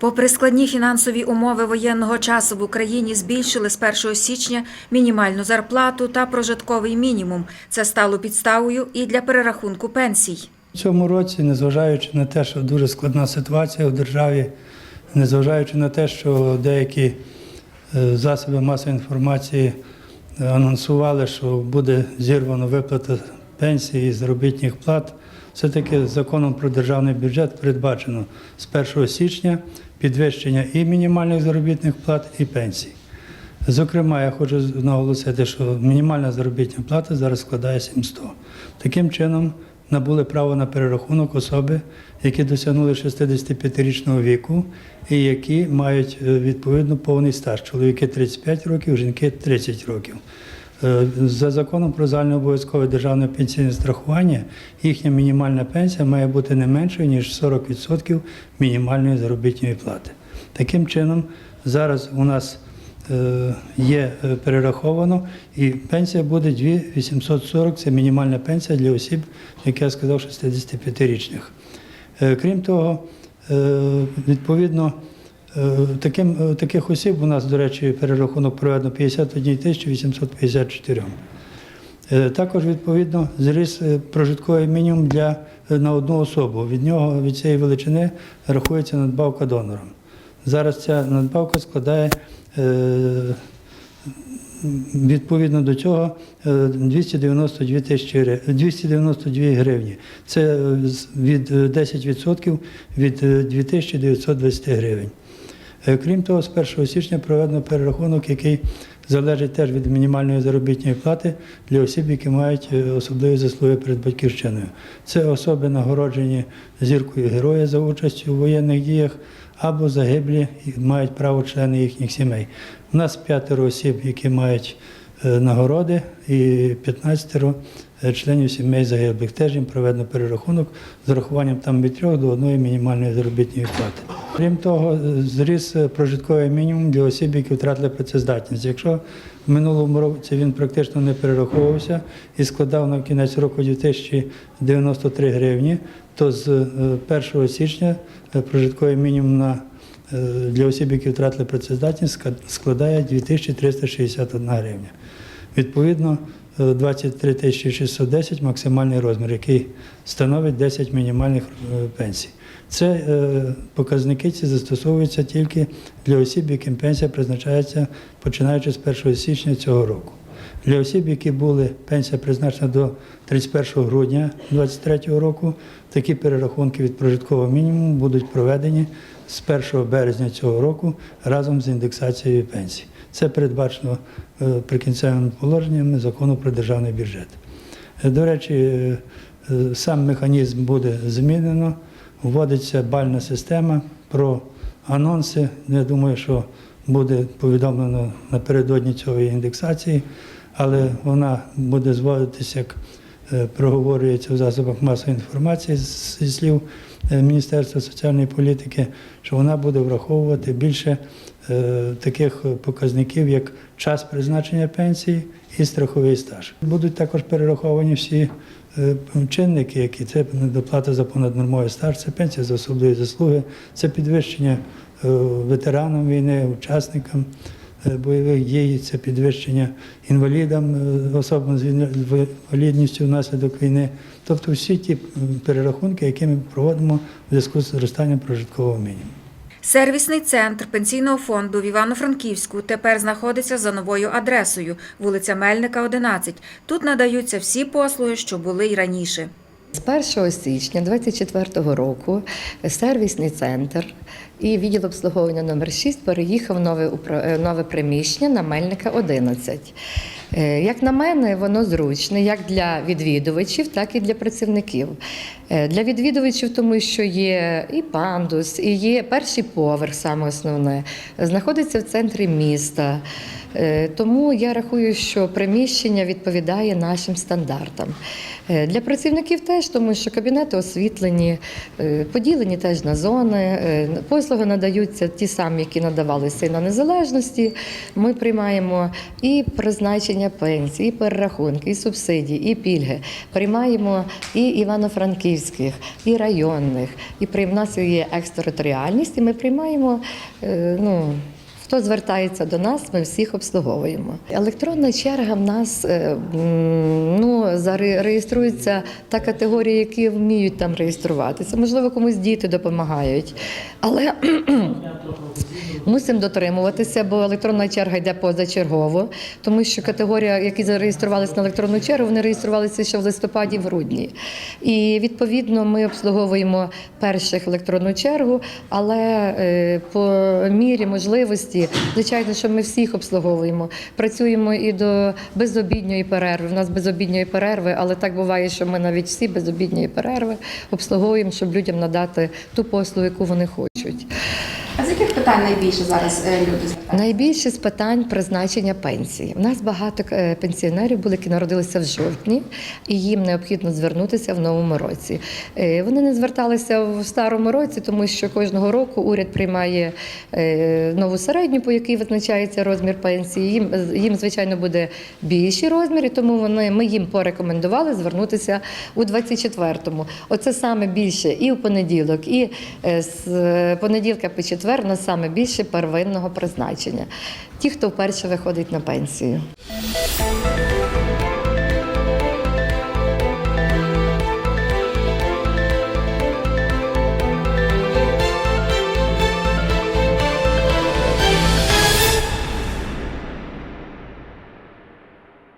Попри складні фінансові умови воєнного часу в Україні збільшили з 1 січня мінімальну зарплату та прожитковий мінімум. Це стало підставою і для перерахунку пенсій. В цьому році, незважаючи на те, що дуже складна ситуація у державі, незважаючи на те, що деякі е, засоби масової інформації е, анонсували, що буде зірвано виплата пенсії і заробітних плат, все-таки законом про державний бюджет передбачено з 1 січня підвищення і мінімальних заробітних плат, і пенсій. Зокрема, я хочу наголосити, що мінімальна заробітна плата зараз складає 700. Таким чином, набули право на перерахунок особи, які досягнули 65-річного віку і які мають е, відповідно повний стаж. Чоловіки 35 років, жінки 30 років. Е, За законом про загальнообов'язкове державне пенсійне страхування їхня мінімальна пенсія має бути не меншою, ніж 40% мінімальної заробітної плати. Таким чином, зараз у нас є е, перераховано, і пенсія буде 2840, це мінімальна пенсія для осіб, як я сказав, 65-річних. Е, Крім того, е, відповідно, е, таким, е, таких осіб у нас, до речі, перерахунок проведено 51 тисячі 854. Е, Також, відповідно, зріс е, прожитковий мінімум для, е, на одну особу. Від нього, від цієї величини, рахується надбавка донором. Зараз ця надбавка складає е, відповідно до цього е, 292 тисячі 292 гривні. Це е, від е, 10% від е, 2920 гривень. Е, Крім того, з 1 січня проведено перерахунок, який залежить теж від мінімальної заробітної плати для осіб, які мають е, особливі заслуги перед батьківщиною. Це особи нагороджені зіркою героя за участю у воєнних діях або загиблі і мають право члени їхніх сімей. У нас п'ятеро осіб, які мають нагороди, і 15 е, членів сімей загиблих. Теж їм проведено перерахунок з урахуванням там від трьох до одної мінімальної заробітної плати. Крім того, е, зріс е, прожитковий мінімум для осіб, які втратили працездатність. Якщо в минулому році він практично не перераховувався і складав на кінець року 2093 гривні, то з е, 1 січня е, прожитковий мінімум на е, для осіб, які втратили працездатність, складає 2361 гривня. Відповідно, е, 23 тисячі 610 максимальний розмір, який становить 10 мінімальних е, пенсій. Це е, показники ці застосовуються тільки для осіб, яким пенсія призначається починаючи з 1 січня цього року. Для осіб, які були пенсія призначена до 31 грудня 2023 року, такі перерахунки від прожиткового мінімуму будуть проведені з 1 березня цього року разом з індексацією пенсій. Це передбачено е, прикінцевими положеннями закону про державний бюджет. Е, До речі, е, сам механізм буде змінено, вводиться бальна система про анонси. Я думаю, що буде повідомлено напередодні цієї індексації, але вона буде зводитися, як е, проговорюється в засобах масової інформації зі слів е, Міністерства соціальної політики, що вона буде враховувати більше е, таких показників, як час призначення пенсії і страховий стаж. Будуть також перераховані всі чинники, які це доплата за понаднормовий стаж, це пенсія за особливі заслуги, це підвищення ветеранам війни, учасникам бойових дій, це підвищення інвалідам, е, особам з інвалідністю внаслідок війни. Тобто всі ті перерахунки, які ми проводимо в зв'язку з зростанням прожиткового мінімуму. Сервісний центр пенсійного фонду в Івано-Франківську тепер знаходиться за новою адресою вулиця Мельника, 11. Тут надаються всі послуги, що були й раніше. З 1 січня 2024 року сервісний центр і відділ обслуговування номер 6 переїхав нове, е, нове приміщення на Мельника 11. Е, Як на мене, воно зручне як для відвідувачів, так і для працівників. Е, Для відвідувачів, тому що є і пандус, і є перший поверх, саме основне, знаходиться в центрі міста. Тому я рахую, що приміщення відповідає нашим стандартам. Для працівників теж, тому що кабінети освітлені, поділені теж на зони, послуги надаються ті самі, які надавалися і на незалежності. Ми приймаємо і призначення пенсій, і перерахунки, і субсидії, і пільги. Приймаємо і івано-франківських, і районних, і при в нас є екстериторіальність, і ми приймаємо. е, Ну, Хто звертається до нас, ми всіх обслуговуємо. Електронна черга в нас е, ну, зареєструється та категорія, які вміють там реєструватися. Можливо, комусь діти допомагають. Але мусимо дотримуватися, бо електронна черга йде позачергово, тому що категорія, які зареєструвалися на електронну чергу, вони реєструвалися ще в листопаді, в грудні. І відповідно ми обслуговуємо перших електронну чергу, але е, по мірі можливості, звичайно, що ми всіх обслуговуємо. Працюємо і до безобідньої перерви. У нас безобідньої перерви, але так буває, що ми навіть всі безобідньої перерви обслуговуємо, щоб людям надати ту послугу, яку вони хочуть. А з яких питань найбільше зараз е, люди звертаються? Найбільше з питань призначення пенсії. У нас багато е, пенсіонерів були, які народилися в жовтні, і їм необхідно звернутися в новому році. Е, Вони не зверталися в старому році, тому що кожного року уряд приймає нову середню, по якій визначається розмір пенсії. Їм, їм звичайно, буде більші розміри, тому вони ми їм порекомендували звернутися у 24-му. Оце саме більше і в понеділок, і з понеділка по четвер у саме більше первинного призначення. Ті, хто вперше виходить на пенсію.